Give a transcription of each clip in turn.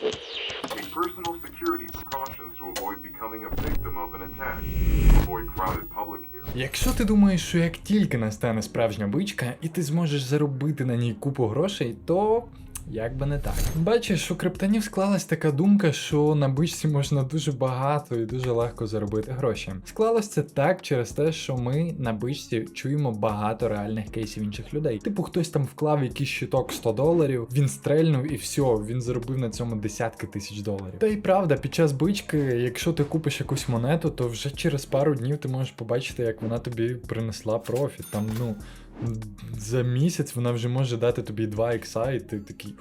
Take personal security precautions to avoid becoming a victim of an attack. Avoid crowded public areas. Якщо ти думаєш, що як тільки настане справжня бичка, і ти зможеш заробити на ній купу грошей, то. Як би не так. Бачиш, у криптонів склалась така думка, що на бичці можна дуже багато і дуже легко заробити гроші. Склалось це так через те, що ми на бичці чуємо багато реальних кейсів інших людей. Типу, хтось там вклав якийсь щиток 100 доларів, він стрельнув і все, він заробив на цьому десятки тисяч доларів. Та й правда, під час бички, якщо ти купиш якусь монету, то вже через пару днів ти можеш побачити, як вона тобі принесла профіт. Там, ну. За місяць вона вже може дати тобі 2 ікса, і ти такий.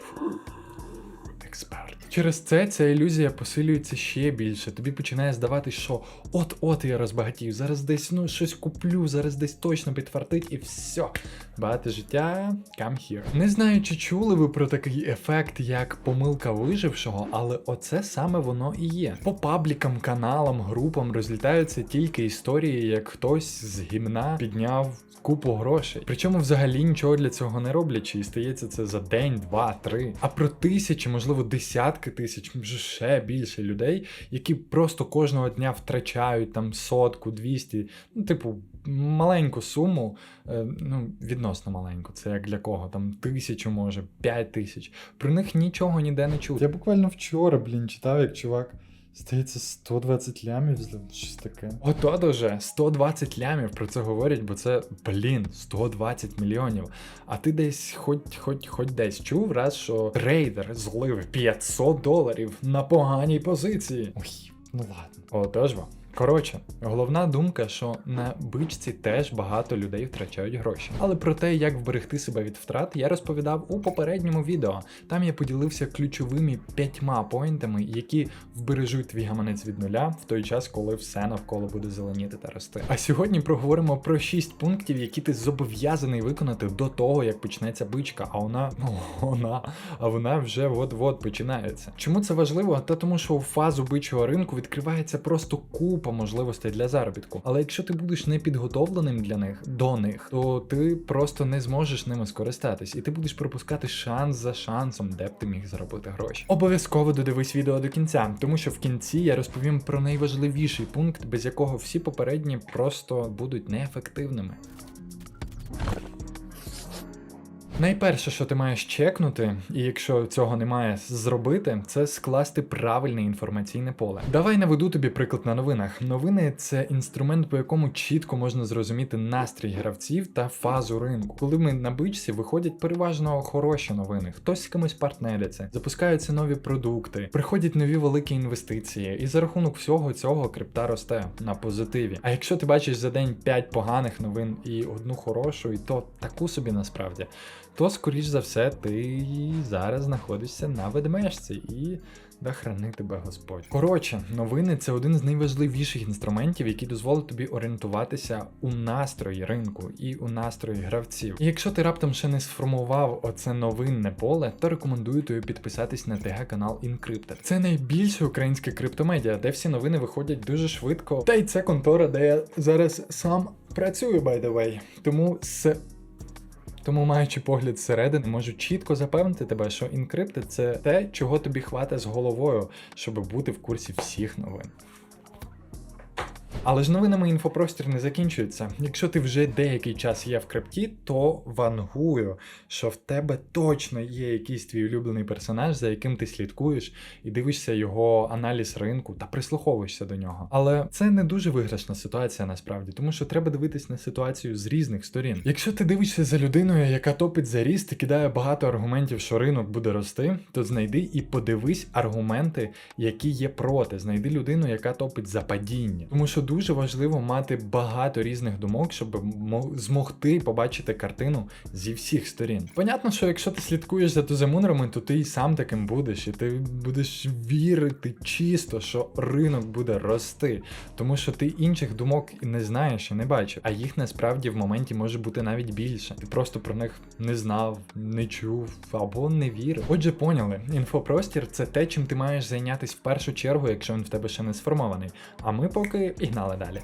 Експерт. Через це ця ілюзія посилюється ще більше. Тобі починає здавати, що от-от я розбагатію, зараз десь ну щось куплю, зараз десь точно підфартить і все. Багате життя, come here. Не знаю, чи чули ви про такий ефект, як помилка вижившого, але оце саме воно і є. По паблікам, каналам, групам розлітаються тільки історії, як хтось з гімна підняв купу грошей. Причому взагалі нічого для цього не роблячи, і стається це за день, два, три. А про тисячі, можливо, десятки тисяч, може ще більше людей, які просто кожного дня втрачають там сотку, двісті, ну, типу. Маленьку суму, е, ну відносно маленьку, це як для кого, там тисячу, може, п'ять тисяч. Про них нічого ніде не чув. Я буквально вчора, блін, читав, як чувак Здається, 120 лямів щось таке. Ото дуже 120 лямів про це говорять, бо це, блін, 120 мільйонів. А ти десь, хоч хоч, хоч десь чув раз, що трейдер злив 500 доларів на поганій позиції. Ой, ну ладно. Отож бо. Коротше, головна думка, що на бичці теж багато людей втрачають гроші. Але про те, як вберегти себе від втрат, я розповідав у попередньому відео. Там я поділився ключовими п'ятьма поінтами, які вбережуть твій гаманець від нуля в той час, коли все навколо буде зеленіти та рости. А сьогодні проговоримо про шість пунктів, які ти зобов'язаний виконати до того, як почнеться бичка. А вона, ну вона, а вона вже от-от починається. Чому це важливо? Та тому, що у фазу бичого ринку відкривається просто купа купа можливостей для заробітку. Але якщо ти будеш не підготовленим для них до них, то ти просто не зможеш ними скористатись, і ти будеш пропускати шанс за шансом, де б ти міг заробити гроші. Обов'язково додивись відео до кінця, тому що в кінці я розповім про найважливіший пункт, без якого всі попередні просто будуть неефективними. Найперше, що ти маєш чекнути, і якщо цього немає зробити, це скласти правильне інформаційне поле. Давай наведу тобі приклад на новинах. Новини це інструмент, по якому чітко можна зрозуміти настрій гравців та фазу ринку. Коли ми на бичці виходять переважно хороші новини, хтось з кимось партнериться, запускаються нові продукти, приходять нові великі інвестиції, і за рахунок всього цього крипта росте на позитиві. А якщо ти бачиш за день 5 поганих новин і одну хорошу, і то таку собі насправді то, скоріш за все, ти зараз знаходишся на ведмежці і да храни тебе Господь. Коротше, новини це один з найважливіших інструментів, який дозволить тобі орієнтуватися у настрої ринку і у настрої гравців. І якщо ти раптом ще не сформував оце новинне поле, то рекомендую тобі підписатись на ТГ канал Encrypted. Це найбільше українське криптомедіа, де всі новини виходять дуже швидко. Та й це контора, де я зараз сам працюю, by the way. Тому з тому, маючи погляд зсередини, можу чітко запевнити тебе, що інкрипти це те, чого тобі хватить з головою, щоб бути в курсі всіх новин. Але ж новинами інфопростір не закінчується. Якщо ти вже деякий час є в крипті, то вангую, що в тебе точно є якийсь твій улюблений персонаж, за яким ти слідкуєш і дивишся його аналіз ринку та прислуховуєшся до нього. Але це не дуже виграшна ситуація насправді, тому що треба дивитись на ситуацію з різних сторін. Якщо ти дивишся за людиною, яка топить за ріст і кидає багато аргументів, що ринок буде рости, то знайди і подивись аргументи, які є проти. Знайди людину, яка топить за падіння. Тому що дуже важливо мати багато різних думок, щоб змогти побачити картину зі всіх сторін. Понятно, що якщо ти слідкуєш за туземунерами, то ти і сам таким будеш, і ти будеш вірити чисто, що ринок буде рости, тому що ти інших думок не знаєш і не бачив, а їх насправді в моменті може бути навіть більше. Ти просто про них не знав, не чув або не вірив. Отже, поняли, інфопростір це те, чим ти маєш зайнятися в першу чергу, якщо він в тебе ще не сформований. А ми поки пігнали далі.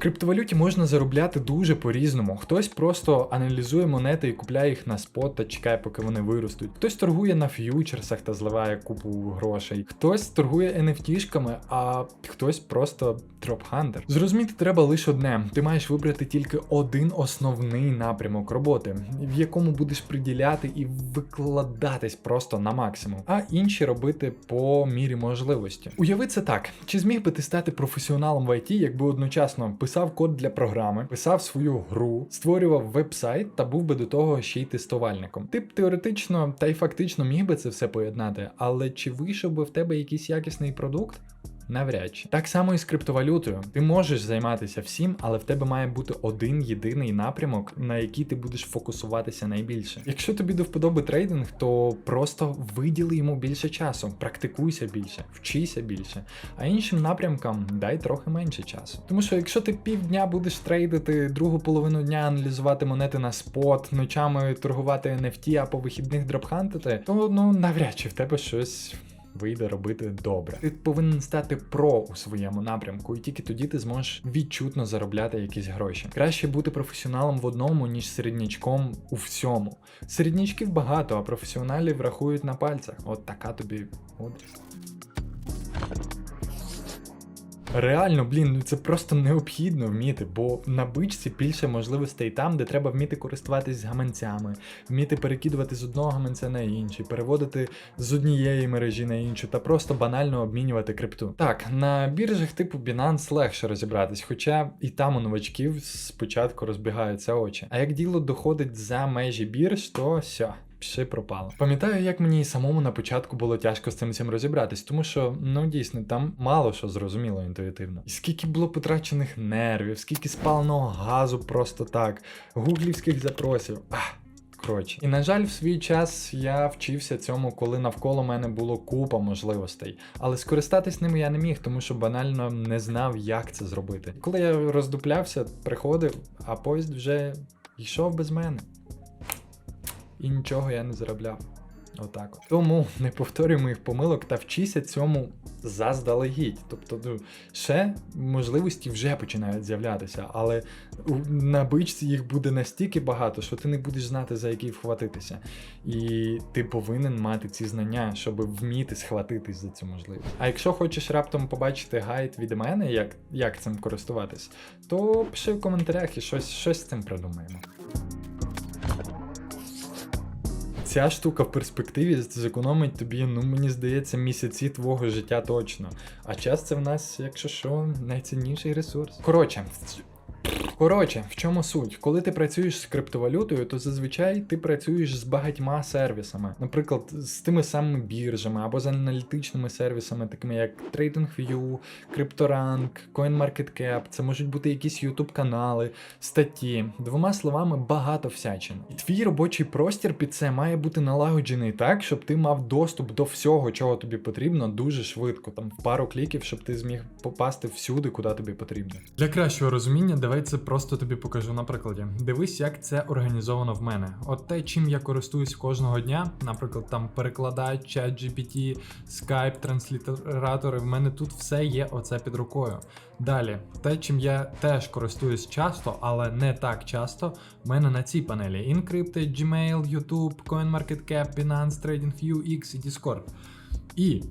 Криптовалюті можна заробляти дуже по-різному. Хтось просто аналізує монети і купляє їх на спот та чекає, поки вони виростуть. Хтось торгує на ф'ючерсах та зливає купу грошей. Хтось торгує NFT-шками, а хтось просто дропхантер. Зрозуміти треба лише одне: ти маєш вибрати тільки один основний напрямок роботи, в якому будеш приділяти і викладатись просто на максимум, а інші робити по мірі можливості. Уяви це так: чи зміг би ти стати професіоналом в IT, якби одночасно писав код для програми, писав свою гру, створював веб-сайт та був би до того ще й тестувальником? Ти б теоретично та й фактично міг би це все поєднати, але чи вийшов би в тебе якийсь якісний продукт? Навряд чи. Так само і з криптовалютою. Ти можеш займатися всім, але в тебе має бути один єдиний напрямок, на який ти будеш фокусуватися найбільше. Якщо тобі до вподоби трейдинг, то просто виділи йому більше часу, практикуйся більше, вчися більше, а іншим напрямкам дай трохи менше часу. Тому що якщо ти півдня будеш трейдити, другу половину дня аналізувати монети на спот, ночами торгувати NFT, а по вихідних дропхантити, то ну навряд чи в тебе щось вийде робити добре. Ти повинен стати про у своєму напрямку, і тільки тоді ти зможеш відчутно заробляти якісь гроші. Краще бути професіоналом в одному, ніж середнячком у всьому. Середнячків багато, а професіоналів рахують на пальцях. От така тобі мудрість. Реально, блін, ну це просто необхідно вміти, бо на бичці більше можливостей там, де треба вміти користуватись гаманцями, вміти перекидувати з одного гаманця на інший, переводити з однієї мережі на іншу та просто банально обмінювати крипту. Так, на біржах типу Binance легше розібратись, хоча і там у новачків спочатку розбігаються очі. А як діло доходить за межі бірж, то все. Піши пропало. Пам'ятаю, як мені і самому на початку було тяжко з цим всім розібратись, тому що ну дійсно там мало що зрозуміло інтуїтивно. І скільки було потрачених нервів, скільки спаленого газу просто так, гуглівських запросів. Коротше. І на жаль, в свій час я вчився цьому, коли навколо мене було купа можливостей. Але скористатись ними я не міг, тому що банально не знав, як це зробити. Коли я роздуплявся, приходив, а поїзд вже йшов без мене і нічого я не заробляв. Отак от. Тому не повторюй моїх помилок та вчися цьому заздалегідь. Тобто, ну, ще можливості вже починають з'являтися, але на бичці їх буде настільки багато, що ти не будеш знати, за який вхватитися. І ти повинен мати ці знання, щоб вміти схватитись за цю можливість. А якщо хочеш раптом побачити гайд від мене, як, як цим користуватись, то пиши в коментарях і щось, щось з цим придумаємо. Ця штука в перспективі зекономить тобі, ну мені здається, місяці твого життя точно. А час це в нас, якщо що, найцінніший ресурс. Коротше. Коротше, в чому суть? Коли ти працюєш з криптовалютою, то зазвичай ти працюєш з багатьма сервісами, наприклад, з тими самими біржами або з аналітичними сервісами, такими як TradingView, CryptoRank, CoinMarketCap, це можуть бути якісь YouTube канали, статті. Двома словами, багато всячини. І твій робочий простір під це має бути налагоджений так, щоб ти мав доступ до всього, чого тобі потрібно, дуже швидко, там в пару кліків, щоб ти зміг попасти всюди, куди тобі потрібно. Для кращого розуміння, давай це просто тобі покажу на прикладі. Дивись, як це організовано в мене. От те, чим я користуюсь кожного дня, наприклад, там перекладач, чат GPT, Skype, транслітератори, в мене тут все є оце під рукою. Далі, те, чим я теж користуюсь часто, але не так часто, в мене на цій панелі Encrypted, Gmail, YouTube, CoinMarketCap, Binance, TradingView, X і Discord. І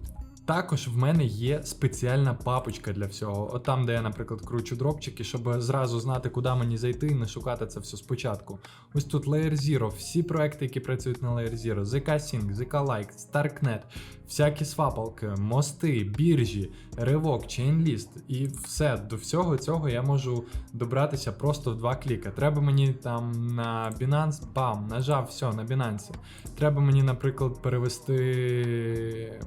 також в мене є спеціальна папочка для всього. От там, де я, наприклад, кручу дропчики, щоб зразу знати, куди мені зайти і не шукати це все спочатку. Ось тут Layer Zero, всі проекти, які працюють на Layer Zero, ZK Sync, ZK Like, Starknet, всякі свапалки, мости, біржі, ривок, чейнліст. І все, до всього цього я можу добратися просто в два кліка. Треба мені там на Binance, бам, нажав, все, на Binance. Треба мені, наприклад, перевести.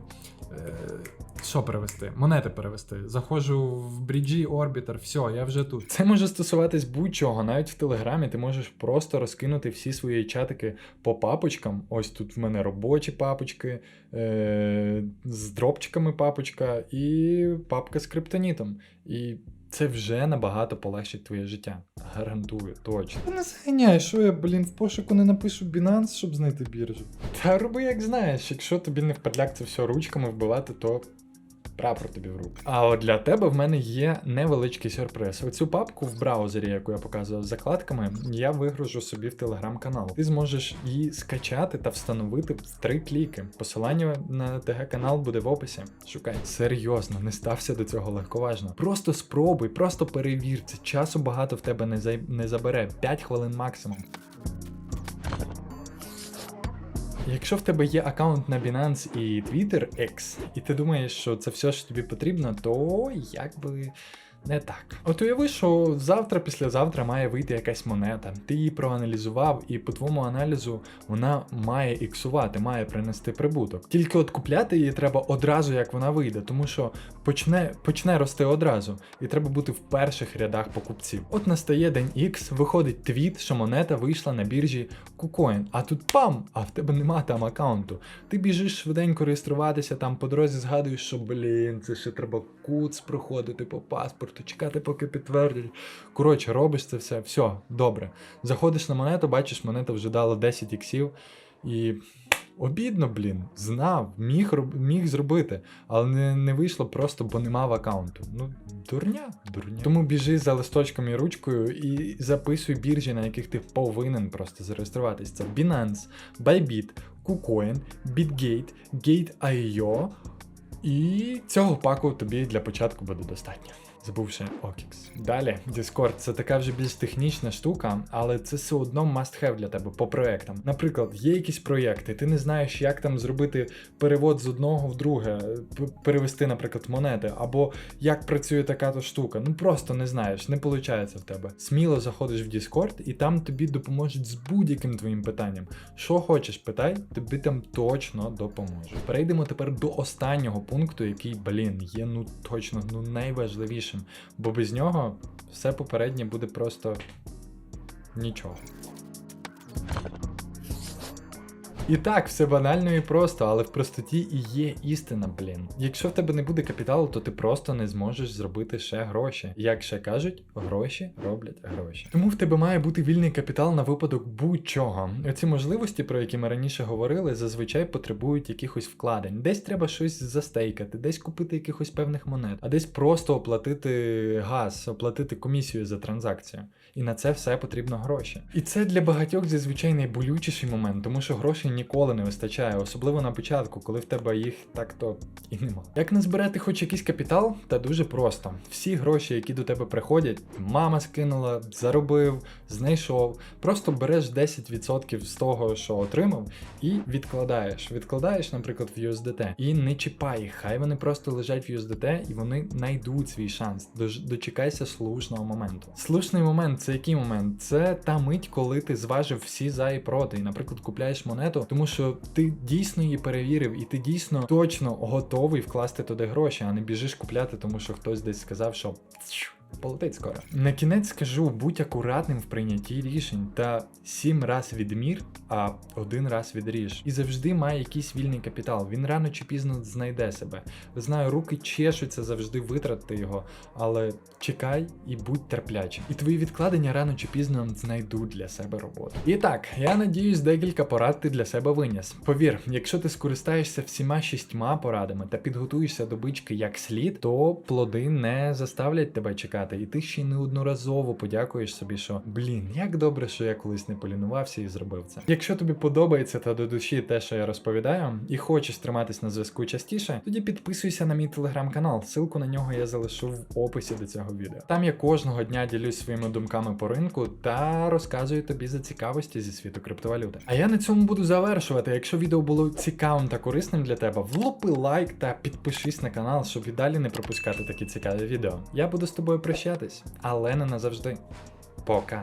Е, Що перевести? Монети перевести. Заходжу в бріджі Orbiter, все, я вже тут. Це може стосуватись будь-чого. Навіть в Телеграмі ти можеш просто розкинути всі свої чатики по папочкам. Ось тут в мене робочі папочки, е- з дропчиками папочка і папка з криптонітом. І це вже набагато полегшить твоє життя. Гарантую, точно. Та не заганяй, що я, блін, в пошуку не напишу Binance, щоб знайти біржу. Та роби як знаєш, якщо тобі не впадляк це все ручками вбивати, то прапор тобі в руку. А от для тебе в мене є невеличкий сюрприз. Оцю папку в браузері, яку я показував з закладками, я вигружу собі в телеграм-канал. Ти зможеш її скачати та встановити в три кліки. Посилання на ТГ канал буде в описі. Шукай. Серйозно, не стався до цього легковажно. Просто спробуй, просто перевір. Це часу багато в тебе не, зай... не забере. 5 хвилин максимум. Якщо в тебе є аккаунт на Binance і Twitter X, і ти думаєш, що це все, що тобі потрібно, то якби. Не так. От уяви, що завтра, післязавтра має вийти якась монета. Ти її проаналізував, і по твоєму аналізу вона має іксувати, має принести прибуток. Тільки от купляти її треба одразу, як вона вийде, тому що почне, почне рости одразу, і треба бути в перших рядах покупців. От настає день X, виходить твіт, що монета вийшла на біржі KuCoin, а тут пам! А в тебе нема там аккаунту. Ти біжиш швиденько реєструватися, там по дорозі згадуєш, що блін, це ще треба куц проходити по паспорту, чекати, поки підтвердять. Коротше, робиш це все, все, добре. Заходиш на монету, бачиш, монета вже дала 10 іксів і. Обідно, блін, знав, міг міг зробити, але не, не вийшло просто, бо не мав аккаунту. Ну, дурня, дурня. Тому біжи за листочком і ручкою і записуй біржі, на яких ти повинен просто зареєструватись. Це Binance, Bybit, KuCoin, BitGate, Gate.io. І цього паку тобі для початку буде достатньо. Забувши OKX. Далі, Discord це така вже більш технічна штука, але це все одно must have для тебе по проектам. Наприклад, є якісь проєкти, ти не знаєш, як там зробити перевод з одного в друге, перевести, наприклад, монети, або як працює така то штука. Ну просто не знаєш, не виходить в тебе. Сміло заходиш в Discord, і там тобі допоможуть з будь-яким твоїм питанням. Що хочеш, питай, тобі там точно допоможуть. Перейдемо тепер до останнього пункту, який, блін, є ну точно ну найважливішим, бо без нього все попереднє буде просто нічого. І так, все банально і просто, але в простоті і є істина, блін. Якщо в тебе не буде капіталу, то ти просто не зможеш зробити ще гроші. Як ще кажуть, гроші роблять гроші. Тому в тебе має бути вільний капітал на випадок будь-чого. Оці можливості, про які ми раніше говорили, зазвичай потребують якихось вкладень. Десь треба щось застейкати, десь купити якихось певних монет, а десь просто оплатити газ, оплатити комісію за транзакцію. І на це все потрібно гроші. І це для багатьох зазвичай найболючіший момент, тому що грошей ніколи не вистачає, особливо на початку, коли в тебе їх так-то і нема. Як назбирати хоч якийсь капітал? Та дуже просто. Всі гроші, які до тебе приходять, мама скинула, заробив, знайшов. Просто береш 10% з того, що отримав, і відкладаєш. Відкладаєш, наприклад, в USDT. І не чіпай хай вони просто лежать в USDT і вони знайдуть свій шанс. Дочекайся слушного моменту. Слушний момент це який момент? Це та мить, коли ти зважив всі за і проти. І, наприклад, купляєш монету, тому що ти дійсно її перевірив, і ти дійсно точно готовий вкласти туди гроші, а не біжиш купляти, тому що хтось десь сказав, що. Полетить скоро. На кінець скажу, будь акуратним в прийнятті рішень та сім раз відмір, а один раз відріж. І завжди має якийсь вільний капітал. Він рано чи пізно знайде себе. Знаю, руки чешуться завжди витратити його, але чекай і будь терплячим. І твої відкладення рано чи пізно знайдуть для себе роботу. І так, я надіюсь, декілька порад ти для себе виніс. Повір, якщо ти скористаєшся всіма шістьма порадами та підготуєшся до бички як слід, то плоди не заставлять тебе чекати, і ти ще й неодноразово подякуєш собі, що блін, як добре, що я колись не полінувався і зробив це. Якщо тобі подобається та до душі те, що я розповідаю, і хочеш триматись на зв'язку частіше, тоді підписуйся на мій телеграм-канал. Ссылку на нього я залишу в описі до цього відео. Там я кожного дня ділюсь своїми думками по ринку та розказую тобі за цікавості зі світу криптовалюти. А я на цьому буду завершувати. Якщо відео було цікавим та корисним для тебе, влупи лайк та підпишись на канал, щоб і далі не пропускати такі цікаві відео. Я буду з тобою прощатись, але не назавжди. Пока.